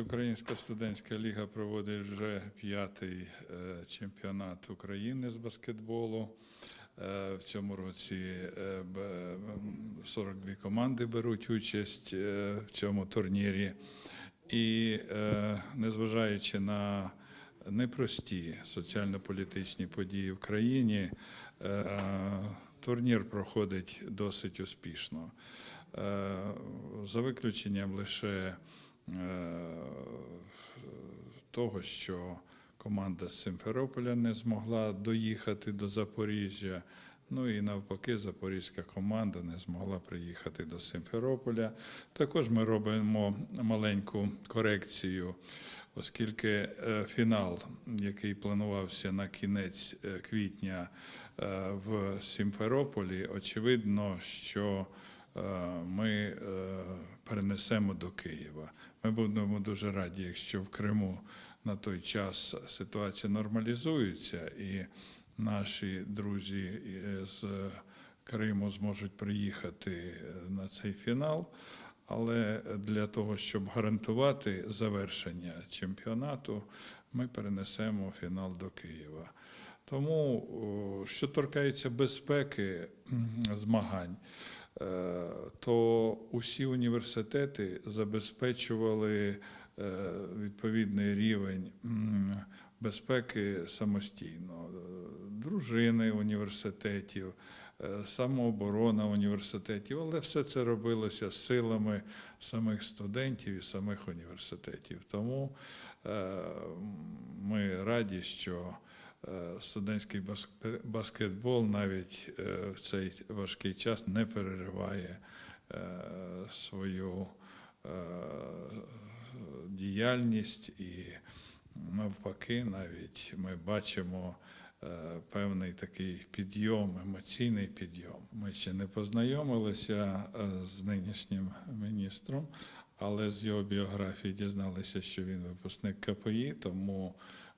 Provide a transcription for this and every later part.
Українська студентська ліга проводить вже п'ятий е, чемпіонат України з баскетболу. Е, В цьому році е, б- м, 42 команди беруть участь е, в цьому турнірі. І е, незважаючи на непрості соціально-політичні події в країні, е, турнір проходить досить успішно. Е, За виключенням лише е, того, що команда з Симферополя не змогла доїхати до Запоріжжя. Ну і навпаки, запорізька команда не змогла приїхати до Симферополя. Також ми робимо маленьку корекцію, оскільки е, фінал, який планувався на кінець е, квітня е, в Сімферополі, очевидно, що е, ми е, перенесемо до Києва. Ми будемо дуже раді, якщо в Криму на той час ситуація нормалізується і наші друзі е, з Криму зможуть приїхати е, на цей фінал. Але для того, щоб гарантувати завершення чемпіонату, ми перенесемо фінал до Києва. Тому, що торкається безпеки змагань, то усі університети забезпечували е, відповідний рівень безпеки самостійно. Е, Дружини університетів, е, самооборона університетів, але все це робилося силами самих студентів і самих університетів. Тому е, ми раді, що е, студентський баск- баскетбол навіть е, в цей важкий час не перериває е, свою е, діяльність і навпаки, навіть ми бачимо е, певний такий підйом, емоційний підйом. Ми ще не познайомилися е, з нинішнім міністром, але з його біографії дізналися, що він випускник КПІ, тому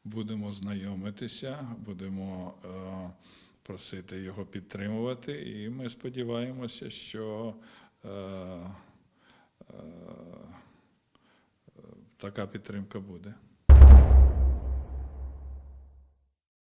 будемо знайомитися, будемо е, просити його підтримувати, і ми сподіваємося, що е, е, така підтримка буде.